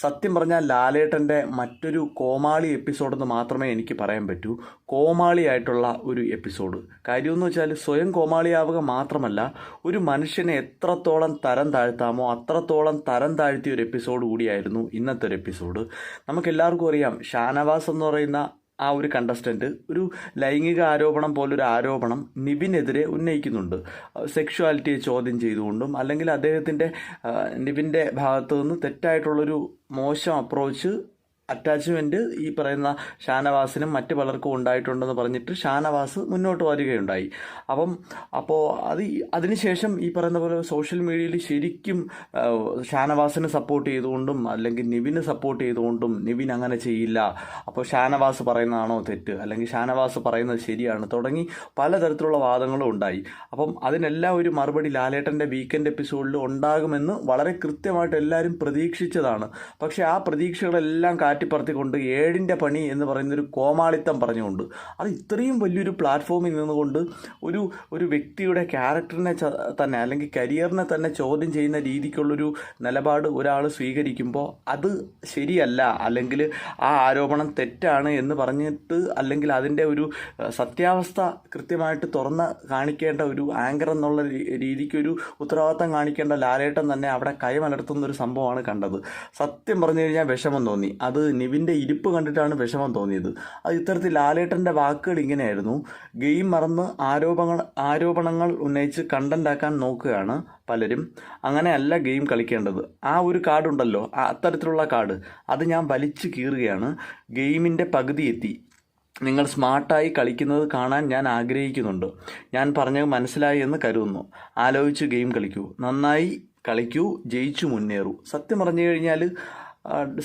സത്യം പറഞ്ഞാൽ ലാലേട്ടന്റെ മറ്റൊരു കോമാളി എപ്പിസോഡെന്ന് മാത്രമേ എനിക്ക് പറയാൻ പറ്റൂ. കോമാളിയായിട്ടുള്ള ഒരു എപ്പിസോഡ്. കാര്യമെന്ന് വെച്ചാൽ സ്വയം കോമാളിയാവുക മാത്രമല്ല ഒരു മനുഷ്യനെ എത്രത്തോളം തരം താഴ്ത്താമോ അത്രത്തോളം തരം താഴ്ത്തിയ ഒരു എപ്പിസോഡ് കൂടിയായിരുന്നു ഇന്നത്തെ ഒരു എപ്പിസോഡ്. നമുക്കെല്ലാവർക്കും അറിയാം ഷാനവാസ് എന്ന് പറയുന്ന ആ ഒരു കണ്ടസ്റ്റന്റ് ഒരു ലൈംഗിക ആരോപണം പോലൊരു ആരോപണം നിബിനെതിരെ ഉന്നയിക്കുന്നുണ്ട്. സെക്ഷുവാലിറ്റിയെ ചോദ്യം ചെയ്തുകൊണ്ടും അല്ലെങ്കിൽ അദ്ദേഹത്തിന്റെ നിബിന്റെ ഭാഗത്തു നിന്ന് തെറ്റായിട്ടുള്ളൊരു മോശം അപ്രോച്ച് അറ്റാച്ച്മെന്റ് ഈ പറയുന്ന ഷാനവാസിനും മറ്റു പലർക്കും ഉണ്ടായിട്ടുണ്ടെന്ന് പറഞ്ഞിട്ട് ഷാനവാസ് മുന്നോട്ട് വരികയുണ്ടായി. അപ്പം അപ്പോൾ അത് അതിനുശേഷം ഈ പറയുന്ന പോലെ സോഷ്യൽ മീഡിയയിൽ ശരിക്കും ഷാനവാസിന് സപ്പോർട്ട് ചെയ്തുകൊണ്ടും അല്ലെങ്കിൽ നിവിന് സപ്പോർട്ട് ചെയ്തുകൊണ്ടും നിവിൻ അങ്ങനെ ചെയ്യില്ല. അപ്പോൾ ഷാനവാസ് പറയുന്നതാണോ തെറ്റ്? അല്ലെങ്കിൽ ഷാനവാസ് പറയുന്നത് ശരിയാണ്? തുടങ്ങി പലതരത്തിലുള്ള വാദങ്ങളും ഉണ്ടായി. അപ്പം അതിനെല്ലാം ഒരു മറുപടി ലാലേട്ടന്റെ വീക്കെൻഡ് എപ്പിസോഡിൽ ഉണ്ടാകുമെന്ന് വളരെ കൃത്യമായിട്ട് എല്ലാവരും പ്രതീക്ഷിച്ചതാണ്. പക്ഷേ ആ പ്രതീക്ഷകളെല്ലാം കാറ്റിപ്പറത്തിക്കൊണ്ട് ഏഴിന്റെ പണി എന്ന് പറയുന്നൊരു കോമാളിത്തം പറഞ്ഞുകൊണ്ട് അത് ഇത്രയും വലിയൊരു പ്ലാറ്റ്ഫോമിൽ നിന്നുകൊണ്ട് ഒരു ഒരു വ്യക്തിയുടെ ക്യാരക്ടറിനെ തന്നെ അല്ലെങ്കിൽ കരിയറിനെ തന്നെ ചോദ്യം ചെയ്യുന്ന രീതിക്കുള്ളൊരു നിലപാട് ഒരാൾ സ്വീകരിക്കുമ്പോൾ അത് ശരിയല്ല. അല്ലെങ്കിൽ ആ ആരോപണം തെറ്റാണ് എന്ന് പറഞ്ഞിട്ട് അല്ലെങ്കിൽ അതിന്റെ ഒരു സത്യാവസ്ഥ കൃത്യമായിട്ട് തുറന്ന് കാണിക്കേണ്ട ഒരു ആങ്കർ എന്നുള്ള രീതിക്കൊരു ഉത്തരവാദിത്തം കാണിക്കേണ്ട ലാലേട്ടൻ തന്നെ അവിടെ കൈമലർത്തുന്ന ഒരു സംഭവമാണ് കണ്ടത്. സത്യം പറഞ്ഞു കഴിഞ്ഞാൽ വിഷമം തോന്നി. അത് നിവിന്റെ ഇരിപ്പ് കണ്ടിട്ടാണ് വിഷമം തോന്നിയത്. അത് ഇത്തരത്തിൽ ലാലേട്ടന്റെ വാക്കുകൾ ഇങ്ങനെയായിരുന്നു. ഗെയിം മറന്ന് ആരോപണങ്ങൾ ആരോപണങ്ങൾ ഉന്നയിച്ച് കണ്ടന്റ് ആക്കാൻ നോക്കുകയാണ് പലരും. അങ്ങനെയല്ല ഗെയിം കളിക്കേണ്ടത്. ആ ഒരു കാർഡുണ്ടല്ലോ അത്തരത്തിലുള്ള കാർഡ് അത് ഞാൻ വലിച്ചു കീറുകയാണ്. ഗെയിമിന്റെ പകുതി എത്തി. നിങ്ങൾ സ്മാർട്ടായി കളിക്കുന്നത് കാണാൻ ഞാൻ ആഗ്രഹിക്കുന്നുണ്ട്. ഞാൻ പറഞ്ഞത് മനസ്സിലായി എന്ന് കരുതുന്നു. ആലോചിച്ച് ഗെയിം കളിക്കൂ. നന്നായി കളിക്കൂ. ജയിച്ചു മുന്നേറൂ. സത്യം പറഞ്ഞു കഴിഞ്ഞാൽ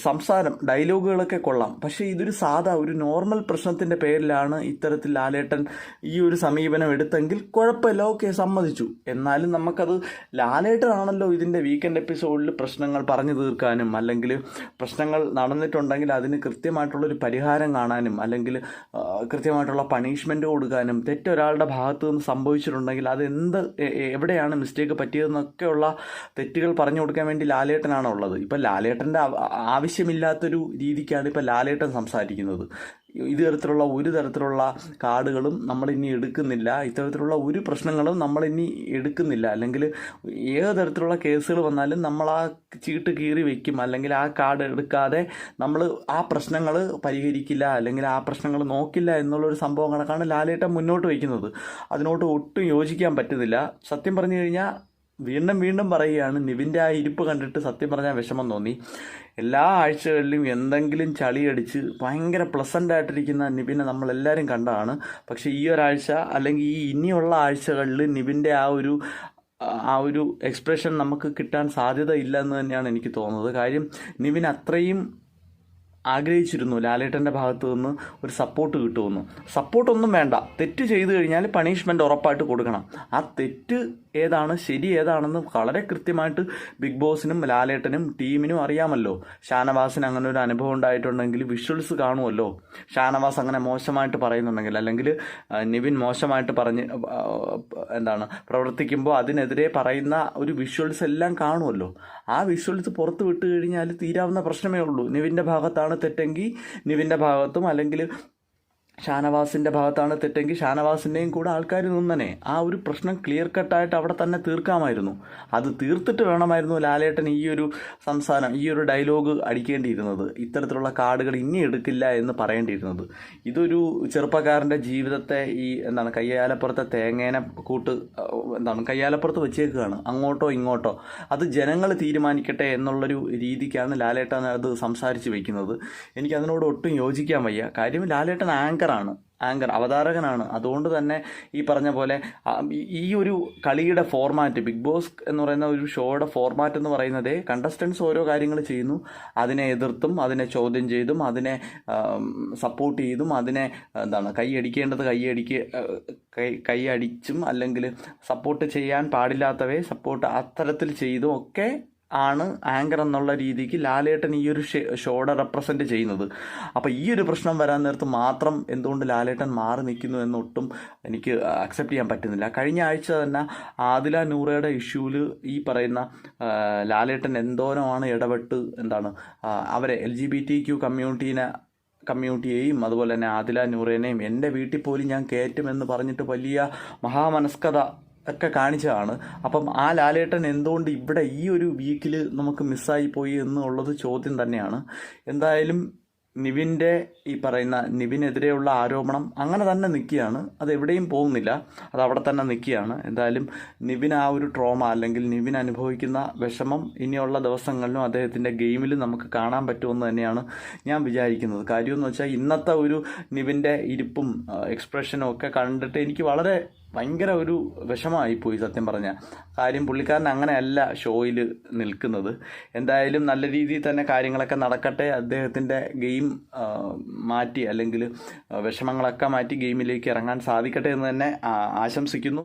സംസാരം ഡയലോഗുകളൊക്കെ കൊള്ളാം. പക്ഷേ ഇതൊരു സാധാ ഒരു നോർമൽ പ്രശ്നത്തിന്റെ പേരിലാണ് ഇത്തരത്തിൽ ലാലേട്ടൻ ഈ ഒരു സമീപനം എടുത്തെങ്കിൽ കുഴപ്പമില്ല ഓക്കെ സമ്മതിച്ചു. എന്നാലും നമുക്കത് ലാലേട്ടനാണല്ലോ ഇതിന്റെ വീക്കെൻഡ് എപ്പിസോഡിൽ പ്രശ്നങ്ങൾ പറഞ്ഞു തീർക്കാനും അല്ലെങ്കിൽ പ്രശ്നങ്ങൾ നടന്നിട്ടുണ്ടെങ്കിൽ അതിന് കൃത്യമായിട്ടുള്ളൊരു പരിഹാരം കാണാനും അല്ലെങ്കിൽ കൃത്യമായിട്ടുള്ള പണിഷ്മെന്റ് കൊടുക്കാനും തെറ്റൊരാളുടെ ഭാഗത്തു നിന്ന് സംഭവിച്ചിട്ടുണ്ടെങ്കിൽ അത് എന്ത് എ- എ- എവിടെയാണ് മിസ്റ്റേക്ക് പറ്റിയതെന്നൊക്കെയുള്ള തെറ്റുകൾ പറഞ്ഞു കൊടുക്കാൻ വേണ്ടി ലാലേട്ടനാണ് ഉള്ളത് ഇപ്പം ലാലേട്ടന്റെ ആവശ്യമില്ലാത്തൊരു രീതിക്കാണ് ഇപ്പം ലാലേട്ടൻ സംസാരിക്കുന്നത്. ഇത് തരത്തിലുള്ള ഒരു തരത്തിലുള്ള കാർഡുകളും നമ്മൾ ഇനി എടുക്കുന്നില്ല. ഇത്തരത്തിലുള്ള ഒരു പ്രശ്നങ്ങളും നമ്മൾ ഇനി എടുക്കുന്നില്ല. അല്ലെങ്കിൽ ഏത് തരത്തിലുള്ള കേസുകൾ വന്നാലും നമ്മൾ ആ ചീട്ട് കീറി വെക്കും. അല്ലെങ്കിൽ ആ കാർഡ് എടുക്കാതെ നമ്മൾ ആ പ്രശ്നങ്ങൾ പരിഹരിക്കില്ല. അല്ലെങ്കിൽ ആ പ്രശ്നങ്ങൾ നോക്കില്ല എന്നുള്ളൊരു സംഭവം കണക്കാണ് ലാലേട്ടൻ മുന്നോട്ട് വയ്ക്കുന്നത്. അതിനോട് ഒട്ടും യോജിക്കാൻ പറ്റുന്നില്ല. സത്യം പറഞ്ഞു കഴിഞ്ഞാൽ വീണ്ടും വീണ്ടും പറയുകയാണ് നിവിന്റെ ആ ഇരിപ്പ് കണ്ടിട്ട് സത്യം പറഞ്ഞാൽ വിഷമം തോന്നി. എല്ലാ ആഴ്ചകളിലും എന്തെങ്കിലും ചളിയടിച്ച് ഭയങ്കര പ്ലസന്റ് ആയിട്ടിരിക്കുന്ന നിവിനെ നമ്മളെല്ലാവരും കണ്ടതാണ്. പക്ഷേ ഈ ഒരാഴ്ച അല്ലെങ്കിൽ ഈ ഇനിയുള്ള ആഴ്ചകളിൽ നിവിന്റെ ആ ഒരു ആ ഒരു എക്സ്പ്രഷൻ നമുക്ക് കിട്ടാൻ സാധ്യത ഇല്ല എന്ന് തന്നെയാണ് എനിക്ക് തോന്നുന്നത്. കാര്യം നിവിൻ അത്രയും ആഗ്രഹിച്ചിരുന്നു ലാലേട്ടന്റെ ഭാഗത്തു നിന്ന് ഒരു സപ്പോർട്ട് കിട്ടുമെന്ന്. സപ്പോർട്ടൊന്നും വേണ്ട. തെറ്റ് ചെയ്തു കഴിഞ്ഞാൽ പണിഷ്മെന്റ് ഉറപ്പായിട്ട് കൊടുക്കണം. ആ തെറ്റ് ഏതാണ് ശരി ഏതാണെന്ന് വളരെ കൃത്യമായിട്ട് ബിഗ് ബോസിനും ലാലേട്ടനും ടീമിനും അറിയാമല്ലോ. ഷാനവാസിന് അങ്ങനെ ഒരു അനുഭവം ഉണ്ടായിട്ടുണ്ടെങ്കിൽ വിഷ്വൽസ് കാണുമല്ലോ. ഷാനവാസ് അങ്ങനെ മോശമായിട്ട് പറയുന്നുണ്ടെങ്കിൽ അല്ലെങ്കിൽ നിവിൻ മോശമായിട്ട് പറഞ്ഞ് എന്താണ് പ്രവർത്തിക്കുമ്പോൾ അതിനെതിരെ പറയുന്ന ഒരു വിഷ്വൽസ് എല്ലാം കാണുമല്ലോ. ആ വിഷ്വൽസ് പുറത്ത് വിട്ട് കഴിഞ്ഞാൽ തീരാവുന്ന പ്രശ്നമേ ഉള്ളൂ. നിവിന്റെ ഭാഗത്താണ് തെറ്റെങ്കിൽ നിവിന്റെ ഭാഗത്തും അല്ലെങ്കിൽ ഷാനവാസിന്റെ ഭാഗത്താണ് തെറ്റെങ്കിൽ ഷാനവാസിന്റെയും കൂടെ ആൾക്കാർ നിന്നനെ. ആ ഒരു പ്രശ്നം ക്ലിയർ കട്ടായിട്ട് അവിടെ തന്നെ തീർക്കാമായിരുന്നു. അത് തീർത്തിട്ട് വേണമായിരുന്നു ലാലേട്ടൻ ഈ ഒരു സംസാരം ഈ ഒരു ഡയലോഗ് അടിക്കേണ്ടിയിരുന്നത്. ഇത്തരത്തിലുള്ള കാർഡുകൾ ഇനി എടുക്കില്ല എന്ന് പറയേണ്ടിയിരുന്നത്. ഇതൊരു ചെറുപ്പക്കാരന്റെ ജീവിതത്തെ ഈ എന്താണ് കയ്യാലപ്പുറത്തെ തേങ്ങേനെ കൂട്ട് എന്താണ് കയ്യാലപ്പുറത്ത് വെച്ചേക്കുകയാണ്. അങ്ങോട്ടോ ഇങ്ങോട്ടോ. അത് ജനങ്ങൾ തീരുമാനിക്കട്ടെ എന്നുള്ളൊരു രീതിക്കാണ് ലാലേട്ടൻ അത് സംസാരിച്ച് വയ്ക്കുന്നത് എനിക്ക് അതിനോട് ഒട്ടും യോജിക്കാൻ വയ്യ. കാര്യം ലാലേട്ടൻ ആങ്കറാണ് ആങ്കർ അവതാരകനാണ്. അതുകൊണ്ട് തന്നെ ഈ പറഞ്ഞ പോലെ ഈ- ഒരു കളിയുടെ ഫോർമാറ്റ് ബിഗ് ബോസ് എന്ന് പറയുന്ന ഒരു ഷോയുടെ ഫോർമാറ്റ് എന്ന് പറയുന്നത് കണ്ടസ്റ്റൻസ് ഓരോ കാര്യങ്ങൾ ചെയ്യുന്നു. അതിനെ എതിർത്തും അതിനെ ചോദ്യം ചെയ്തും അതിനെ സപ്പോർട്ട് ചെയ്തും അതിനെ എന്താണ് കൈയടിക്കേണ്ടത് കൈയടിക്ക് കൈ കൈയടിച്ചും അല്ലെങ്കിൽ സപ്പോർട്ട് ചെയ്യാൻ പാടില്ലാത്തവയെ സപ്പോർട്ട് അത്തരത്തിൽ ചെയ്തും ഒക്കെ ആണ് ആങ്കർ എന്നുള്ള രീതിക്ക് ലാലേട്ടൻ ഈ ഒരു ഷോടെ റെപ്രസെന്റ് ചെയ്യുന്നത്. അപ്പോൾ ഈ ഒരു പ്രശ്നം വരാൻ നേരത്ത് മാത്രം എന്തുകൊണ്ട് ലാലേട്ടൻ മാറി നിൽക്കുന്നു എന്നൊട്ടും എനിക്ക് അക്സെപ്റ്റ് ചെയ്യാൻ പറ്റുന്നില്ല. കഴിഞ്ഞ ആഴ്ച തന്നെ ആദില നൂറയുടെ ഇഷ്യൂവിൽ ഈ പറയുന്ന ലാലേട്ടൻ എന്തോരമാണ് ഇടപെട്ട് എന്താണ് അവരെ L G B T Q കമ്മ്യൂണിറ്റീനെ കമ്മ്യൂണിറ്റിയെയും അതുപോലെ തന്നെ ആദില നൂറേനെയും എന്റെ വീട്ടിൽ പോലും ഞാൻ കയറ്റുമെന്ന് പറഞ്ഞിട്ട് വലിയ മഹാമനസ്കത ഒക്കെ കാണിച്ചതാണ്. അപ്പം ആ ലാലേട്ടൻ എന്തുകൊണ്ട് ഇവിടെ ഈ ഒരു വീക്കിൽ നമുക്ക് മിസ്സായി പോയി എന്നുള്ളത് ചോദ്യം തന്നെയാണ്. എന്തായാലും നിവിന്റെ ഈ പറയുന്ന നിവിനെതിരെയുള്ള ആരോപണം അങ്ങനെ തന്നെ നിൽക്കുകയാണ്. അത് എവിടെയും പോകുന്നില്ല. അത് അവിടെ തന്നെ നിൽക്കുകയാണ്. എന്തായാലും നിവിൻ ആ ഒരു ട്രോമ അല്ലെങ്കിൽ നിവിൻ അനുഭവിക്കുന്ന വിഷമം ഇനിയുള്ള ദിവസങ്ങളിലും അദ്ദേഹത്തിന്റെ ഗെയിമിൽ നമുക്ക് കാണാൻ പറ്റുമെന്ന് തന്നെയാണ് ഞാൻ വിചാരിക്കുന്നത്. കാര്യമെന്ന് വെച്ചാൽ ഇന്നത്തെ ഒരു നിവിന്റെ ഇരിപ്പും എക്സ്പ്രഷനും ഒക്കെ കണ്ടിട്ട് എനിക്ക് വളരെ ഭയങ്കര ഒരു വിഷമമായി പോയി സത്യം പറഞ്ഞാൽ കാര്യം പുള്ളിക്കാരൻ അങ്ങനെയല്ല ഷോയിൽ നിൽക്കുന്നത്. എന്തായാലും നല്ല രീതിയിൽ തന്നെ കാര്യങ്ങളൊക്കെ നടക്കട്ടെ. അദ്ദേഹത്തിന്റെ ഗെയിം മാറ്റി അല്ലെങ്കിൽ വിഷമങ്ങളൊക്കെ മാറ്റി ഗെയിമിലേക്ക് ഇറങ്ങാൻ സാധിക്കട്ടെ എന്ന് തന്നെ ആശംസിക്കുന്നു.